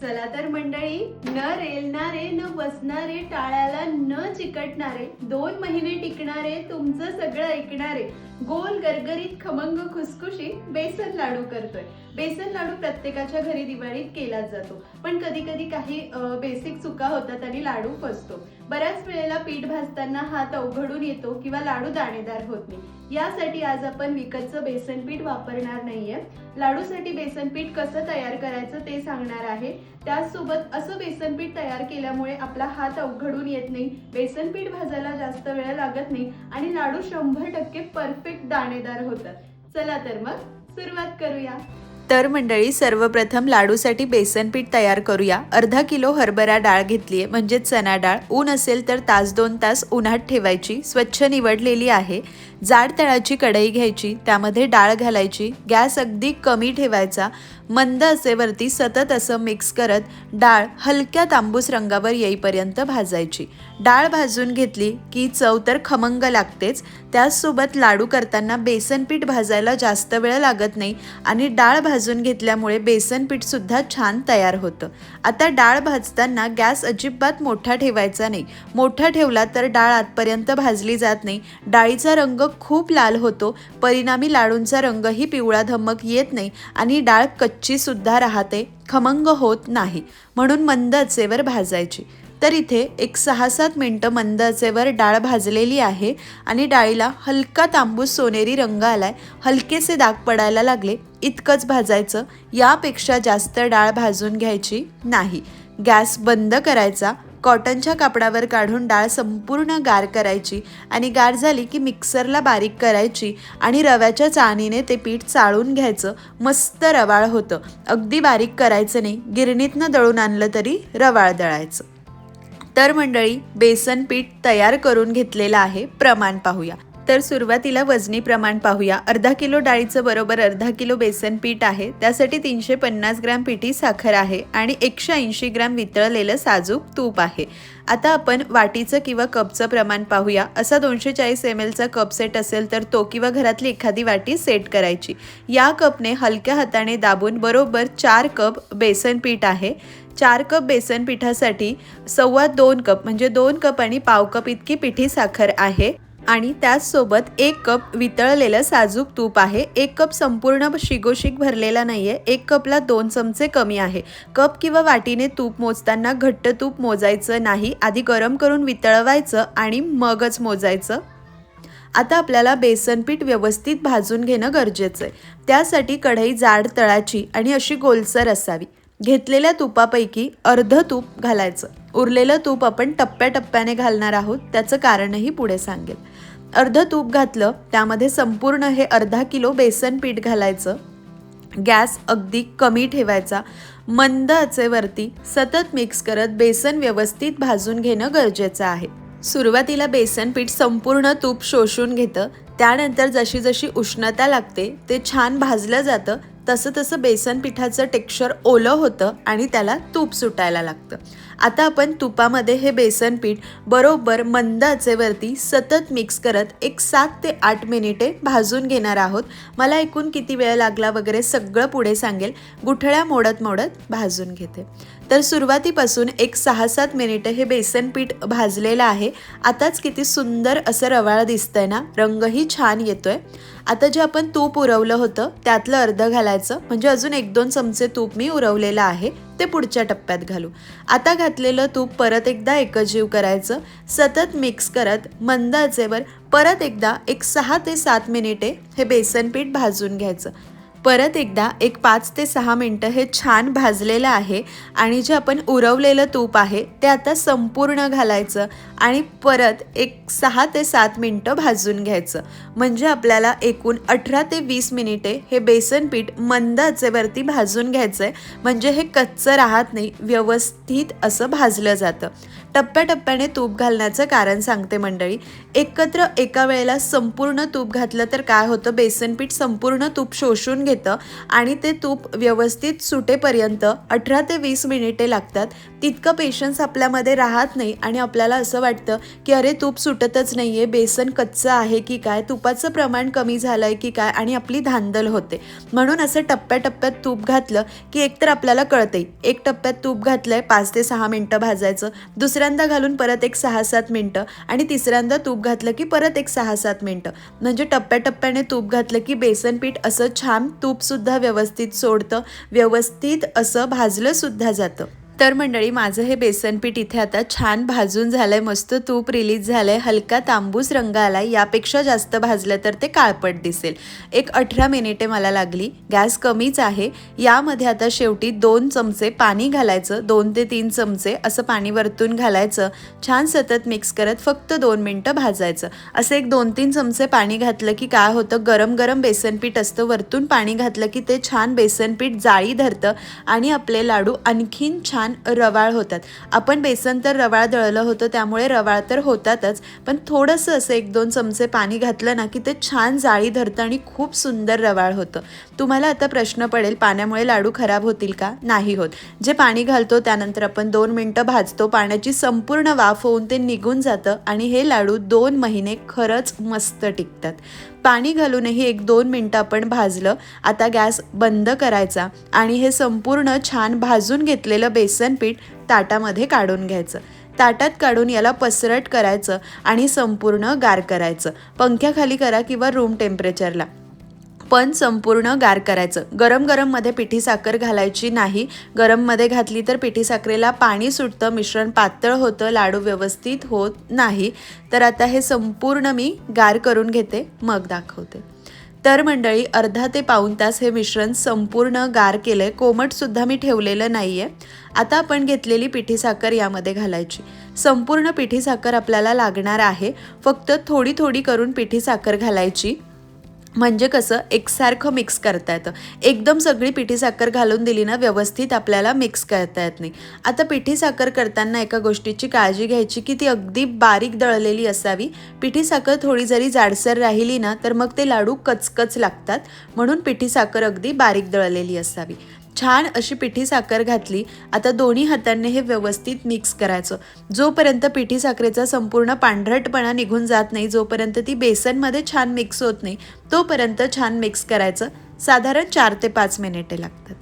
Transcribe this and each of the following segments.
चला तर मंडळी न रेलणारे न बसणारे टाळ्याला न चिकटणारे दोन महिने टिकणारे तुमचं सगळं ऐकणारे गोल गरगरीत खमंग खुसखुशीत बेसन लाडू करतोय. बेसन लाडू प्रत्येकाच्या घरी दिवाळीत केलाच जातो. पण कधी कधी काही बेसिक चुका होतात आणि लाडू फसतो. बऱ्याच वेळेला पीठ भाजताना हात अवघडून येतो किंवा लाडू दाणेदार होत नाही. यासाठी आज आपण विकतचं बेसन पीठ वापरणार नाहीये. लाडूसाठी बेसन पीठ कसं तयार करायचं ते सांगणार आहे. त्याचसोबत असं बेसन पीठ तयार केल्यामुळे आपला हात अवघडून येत नाही बेसन पीठ भाजायला जास्त वेळ लागत नाही आणि लाडू शंभर टक्के परफेक्ट दाणेदार होतात. चला तर मग सुरुवात करूया. तर मंडळी सर्वप्रथम लाडूसाठी बेसन पीठ तयार करूया. अर्धा किलो हरभरा डाळ घेतली आहे म्हणजे चना डाळ. ऊन असेल तर तास दोन तास उन्हात ठेवायची. स्वच्छ निवडलेली आहे. जाड तळाची कढई घ्यायची. त्यामध्ये डाळ घालायची. गॅस अगदी कमी ठेवायचा. मंद असेवरती सतत असं मिक्स करत डाळ हलक्या तांबूस रंगावर येईपर्यंत भाजायची. डाळ भाजून घेतली की चव तर खमंग लागतेच. त्याचसोबत लाडू करताना बेसन पीठ भाजायला जास्त वेळ लागत नाही आणि डाळ भाजून घेतल्यामुळे बेसनपीठसुद्धा छान तयार होतं. आता डाळ भाजताना गॅस अजिबात मोठा ठेवायचा नाही. मोठा ठेवला तर डाळ आतपर्यंत भाजली जात नाही. डाळीचा रंग खूप लाल होतो. परिणामी लाडूंचा रंगही पिवळा धमक येत नाही आणि डाळ कच्ची सुद्धा राहते खमंग होत नाही. म्हणून मंद आचेवर भाजायची. तर इथे एक सहा सात मिनटं मंद आचेवर डाळ भाजलेली आहे आणि डाळीला हलका तांबूस सोनेरी रंग आलाय. हलकेसे दाग पडायला लागले. इतकंच भाजायचं. यापेक्षा जास्त डाळ भाजून घ्यायची नाही. गॅस बंद करायचा कॉटनच्या कापडावर काढून डाळ संपूर्ण गार करायची आणि गार झाली की मिक्सरला बारीक करायची आणि रव्याच्या चाळणीने ते पीठ चाळून घ्यायचं. मस्त रवाळ होतं. अगदी बारीक करायचं नाही. गिरणीतनं दळून आणलं तरी रवाळ दळायचं. तर मंडळी बेसन पीठ तयार करून घेतलेलं आहे. प्रमाण पाहूया. तर सुरुवातीला वजनी प्रमाण पाहूया. अर्धा किलो डाळीचं बरोबर अर्धा किलो बेसन पीठ आहे. त्यासाठी तीनशे पन्नास ग्रॅम पिठी साखर आहे आणि एकशे ऐंशी ग्रॅम वितळलेलं साजूक तूप आहे. आता आपण वाटीचं किंवा कपचं प्रमाण पाहूया. असा दोनशे चाळीस एम एलचा कप सेट असेल तर तो किंवा घरातली एखादी वाटी सेट करायची. या कपने हलक्या हाताने दाबून बरोबर चार कप बेसन पीठ आहे. चार कप बेसन पिठासाठी सव्वा दोन कप म्हणजे दोन कप आणि पाव कप इतकी पिठी साखर आहे. आणि त्याचसोबत एक कप वितळलेलं साजूक तूप आहे. एक कप संपूर्ण शिगोशिक भरलेला नाही आहे एक कपला दोन चमचे कमी आहे. कप किंवा वाटीने तूप मोजताना घट्ट तूप मोजायचं नाही. आधी गरम करून वितळवायचं आणि मगच मोजायचं. आता आपल्याला बेसन पीठ व्यवस्थित भाजून घेणं गरजेचं आहे. त्यासाठी कढई जाड तळाची आणि अशी गोलसर असावी. घेतलेल्या तुपापैकी अर्ध तूप घालायचं. उरलेलं तूप आपण टप्प्याटप्प्याने घालणार आहोत त्याचं कारणही पुढे सांगेल. अर्ध तूप घातलं त्यामध्ये संपूर्ण हे अर्धा किलो बेसन पीठ घालायचं. गॅस अगदी कमी ठेवायचा. मंद आचेवरती सतत मिक्स करत बेसन व्यवस्थित भाजून घेणं गरजेचं आहे. सुरुवातीला बेसन पीठ संपूर्ण तूप शोषून घेतं. त्यानंतर जशी जशी उष्णता लागते ते छान भाजलं जातं. तसं तसं बेसन पिठाचं टेक्स्चर ओलं होतं आणि त्याला तूप सुटायला लागतं. आता आपण तुपामध्ये हे बेसन पीठ बरोबर मंद आचेवरती सतत मिक्स करत एक सात ते आठ मिनिटे भाजून घेणार आहोत. मला एकूण किती वेळ लागला वगैरे सगळं पुढे सांगेल. गुठळ्या मोडत मोडत भाजून घेते. तर सुरुवातीपासून एक सहा सात मिनिटं हे बेसन पीठ भाजलेलं आहे. आताच किती सुंदर असं रवाळ दिसतंय ना? रंगही छान येतोय. आता जे आपण तूप उरवलं होतं त्यातलं अर्ध घालायचं. म्हणजे अजून एक दोन चमचे तूप मी उरवलेलं आहे ते पुढच्या टप्प्यात घालू. आता घातलेलं तूप परत एकदा एकजीव करायचं. सतत मिक्स करत मंद आचेवर परत एकदा एक सहा ते सात मिनिटे हे बेसन पीठ भाजून घ्यायचं. परत एकदा एक पाच ते सहा मिनटं हे छान भाजलेलं आहे आणि जे आपण उरवलेलं तूप आहे ते आता संपूर्ण घालायचं आणि परत एक सहा ते सात मिनटं भाजून घ्यायचं. म्हणजे आपल्याला एकूण अठरा ते वीस मिनिटे हे बेसन पीठ मंद आचेवरती भाजून घ्यायचं आहे म्हणजे हे कच्चं राहत नाही व्यवस्थित असं भाजलं जातं. टप्प्याटप्प्याने तूप घालण्याचं कारण सांगते मंडळी. एकत्र एका वेळेला संपूर्ण तूप घातलं तर काय होतं? बेसनपीठ संपूर्ण तूप शोषून घेतं आणि ते तूप व्यवस्थित सुटेपर्यंत अठरा ते वीस मिनिटे लागतात. तितकं पेशन्स आपल्यामध्ये राहत नाही आणि आपल्याला असं वाटतं की अरे तूप सुटतच नाही आहे बेसन कच्चं आहे की काय? तुपाचं प्रमाण कमी झालं आहे की काय? आणि आपली धांदल होते. म्हणून असं टप्प्याटप्प्यात तूप घातलं की एकतर आपल्याला कळते एक टप्प्यात तूप घातलं आहे पाच ते सहा मिनटं भाजायचं. दुसऱ्यांदा घालून परत एक सहा सात मिनटं आणि तिसऱ्यांदा तूप घातलं की परत एक सहा सात मिनटं. म्हणजे टप्प्याटप्प्याने तूप घातलं की बेसन पीठ असं छान तूपसुद्धा व्यवस्थित सोडतं व्यवस्थित असं भाजलं सुद्धा जातं. तर मंडळी माझं हे बेसनपीठ इथे आता छान भाजून झालंय मस्त तूप रिलीज झालंय. हलका तांबूस रंग आलाय यापेक्षा जास्त भाजलं तर ते काळपट दिसेल. एक अठरा मिनिटे मला लागली गॅस कमीच आहे. यामध्ये आता शेवटी दोन चमचे पाणी घालायचं दोन ते तीन चमचे असं पाणी वरतून घालायचं. छान सतत मिक्स करत फक्त दोन मिनटं भाजायचं. असं एक दोन तीन चमचे पाणी घातलं की काय होतं गरम गरम बेसनपीठ असतं वरतून पाणी घातलं की ते छान बेसनपीठ जाळी धरतं आणि आपले लाडू आणखीन छान रवाळ होतात. आपण बेसन तर रवाळ दळलं होतं त्यामुळे रवाळ तर होतातच पण थोडंसं असं एक दोन चमचे पाणी घातलं ना की ते छान जाळी धरतं आणि खूप सुंदर रवाळ होतं. तुम्हाला आता प्रश्न पडेल पाण्यामुळे लाडू खराब होतील का? नाही होत. जे पाणी घालतो त्यानंतर आपण दोन मिनटं भाजतो पाण्याची संपूर्ण वाफ होऊन ते निघून जातं आणि हे लाडू दोन महिने खरंच मस्त टिकतात. पाणी घालूनही एक दोन मिनटं आपण भाजलं. आता गॅस बंद करायचा आणि हे संपूर्ण छान भाजून घेतलेलं बेसन पीठ ताटामध्ये काढून घ्यायचं. ताटात काढून याला पसरट करायचं आणि संपूर्ण गार करायचं. पंख्याखाली करा किंवा रूम टेम्परेचरला पण संपूर्ण गार करायचं. गरम गरममध्ये पिठी साखर घालायची नाही. गरममध्ये घातली तर पिठी साखरेला पाणी सुटतं मिश्रण पातळ होतं लाडू व्यवस्थित होत नाही. तर आता हे संपूर्ण मी गार करून घेते मग दाखवते. तर मंडळी अर्धा ते पाऊण तास हे मिश्रण संपूर्ण गार केलं आहे कोमटसुद्धा मी ठेवलेलं नाही आहे आता आपण घेतलेली पिठी साखर यामध्ये घालायची. संपूर्ण पिठी साखर आपल्याला लागणार आहे. फक्त थोडी थोडी करून पिठी साखर घालायची. म्हणजे कसं एकसारखं मिक्स करता येतं. एकदम सगळी पिठी साखर घालून दिली ना व्यवस्थित आपल्याला मिक्स करता येत नाही. आता पिठी साखर करताना एका गोष्टीची काळजी घ्यायची की ती अगदी बारीक दळलेली असावी. पिठी साखर थोडी जरी जाडसर राहिली ना तर मग ते लाडू कचकच लागतात. म्हणून पिठी साखर अगदी बारीक दळलेली असावी. छान अशी पिठी साखर घातली. आता दोन्ही हातांनी हे व्यवस्थित मिक्स करायचं. जोपर्यंत पिठी साखरेचा संपूर्ण पांढरटपणा निघून जात नाही जोपर्यंत ती बेसनमध्ये छान मिक्स होत नाही तोपर्यंत छान मिक्स करायचं. साधारण चार ते पाच मिनिटे लागतात.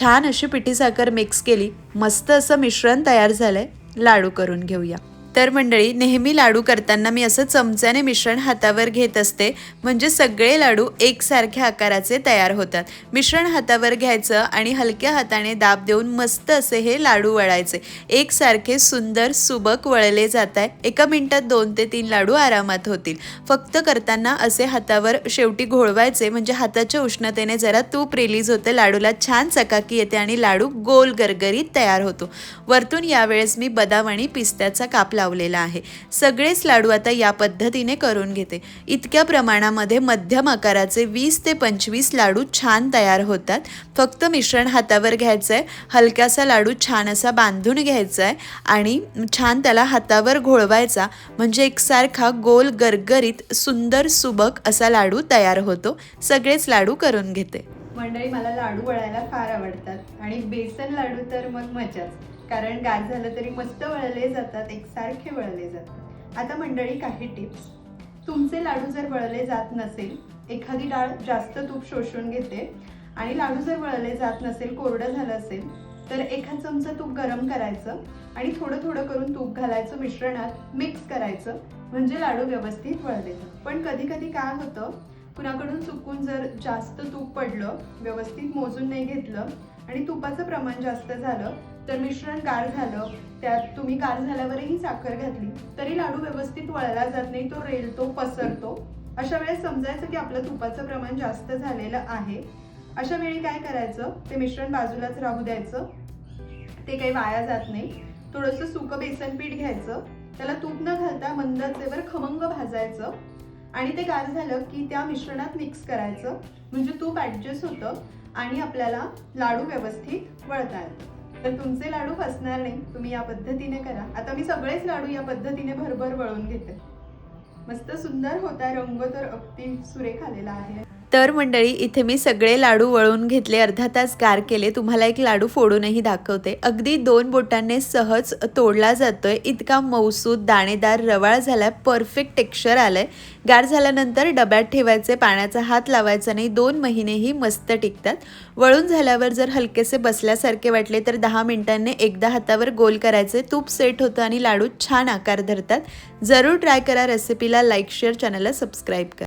छान अशी पिठी साखर मिक्स केली. मस्त असं मिश्रण तयार झालंय. लाडू करून घेऊया. तर मंडळी नेहमी लाडू करताना मी असं चमच्याने मिश्रण हातावर घेत असते. म्हणजे सगळे लाडू एकसारख्या आकाराचे तयार होतात. मिश्रण हातावर घ्यायचं आणि हलक्या हाताने दाब देऊन मस्त असे हे लाडू वळायचे. एकसारखे सुंदर सुबक वळले जात आहे एका मिनिटात दोन ते तीन लाडू आरामात होतील. फक्त करताना असे हातावर शेवटी घोळवायचे. म्हणजे हाताच्या उष्णतेने जरा तूप रिलीज होते. लाडूला छान चकाकी येते आणि लाडू गोल गरगरीत तयार होतो. वरतून यावेळेस मी बदाम आणि पिस्त्याचा कापला लावलेला आहे. सगळेच लाडू आता या पद्धतीने करून घेते. इतक्या प्रमाणामध्ये मध्यम आकाराचे वीस ते पंचवीस लाडू छान तयार होतात. फक्त मिश्रण हातावर घ्यायचं आहे हलक्यासा लाडू छान असा बांधून घ्यायचा आहे आणि छान त्याला हातावर घोळवायचा. म्हणजे एकसारखा गोल गरगरीत सुंदर सुबक असा लाडू तयार होतो. सगळेच लाडू करून घेते. मंडळी मला लाडू वळायला फार आवडतात. आणि बेसन लाडू तर मग मजाच. कारण गार झालं तरी मस्त वळले जातात एकसारखे वळले जातात. आता मंडळी काही टिप्स. तुमचे लाडू जर वळले जात नसेल एखादी डाळ जास्त तूप शोषून घेते आणि लाडू जर वळले जात नसेल कोरडं झालं असेल तर एखाद चमचा तूप गरम करायचं आणि थोडं थोडं करून तूप घालायचं मिश्रणात मिक्स करायचं म्हणजे लाडू व्यवस्थित वळले पण कधी कधी काय होतं कुणाकडून चुकून जर जास्त तूप पडलं व्यवस्थित मोजून नाही घेतलं आणि तुपाचं प्रमाण जास्त झालं तर मिश्रण गार झालं त्यात तुम्ही गार झाल्यावरही साखर घातली तरी लाडू व्यवस्थित वळला जात नाही तो रेलतो पसरतो. अशा वेळेस समजायचं की आपलं तुपाचं प्रमाण जास्त झालेलं आहे. अशा वेळी काय करायचं? ते मिश्रण बाजूलाच राहू द्यायचं. ते काही वाया जात नाही. थोडंसं सुकं बेसन पीठ घ्यायचं. त्याला तूप न घालता मंद आचेवर खमंग भाजायचं. आणि ते गार झालं की त्या मिश्रणात मिक्स करायचं. म्हणजे तूप ॲडजस्ट होतं. आणि आपल्याला लाडू व्यवस्थित वळता येतो तर तुमचे लाडू फसणार नाही तुम्ही या पद्धतीने करा. आता मी सगळेच लाडू या पद्धतीने भरभर वळून घेते. मस्त सुंदर होता रंग तर अगदी सुरेख आलेला आहे. तर मंडळी इथे मी सगळे लाडू वळून घेतले अर्धा तास गार केले. तुम्हाला एक लाडू फोडूनही दाखवते. अगदी दोन बोटांनी सहज तोडला जातोय. इतका मौसूद दाणेदार रवाळ झालाय. परफेक्ट टेक्स्चर आलंय. गार झाल्यानंतर डब्यात ठेवायचे पाण्याचा हात लावायचा नाही. दोन महिनेही मस्त टिकतात. वळून झाल्यावर जर हलकेसे बसल्यासारखे वाटले तर दहा मिनिटांनी एकदा हातावर गोल करायचे. तूप सेट होतं आणि लाडू छान आकार धरतात. जरूर ट्राय करा. रेसिपीला लाईक शेअर चॅनलला सबस्क्राईब करा.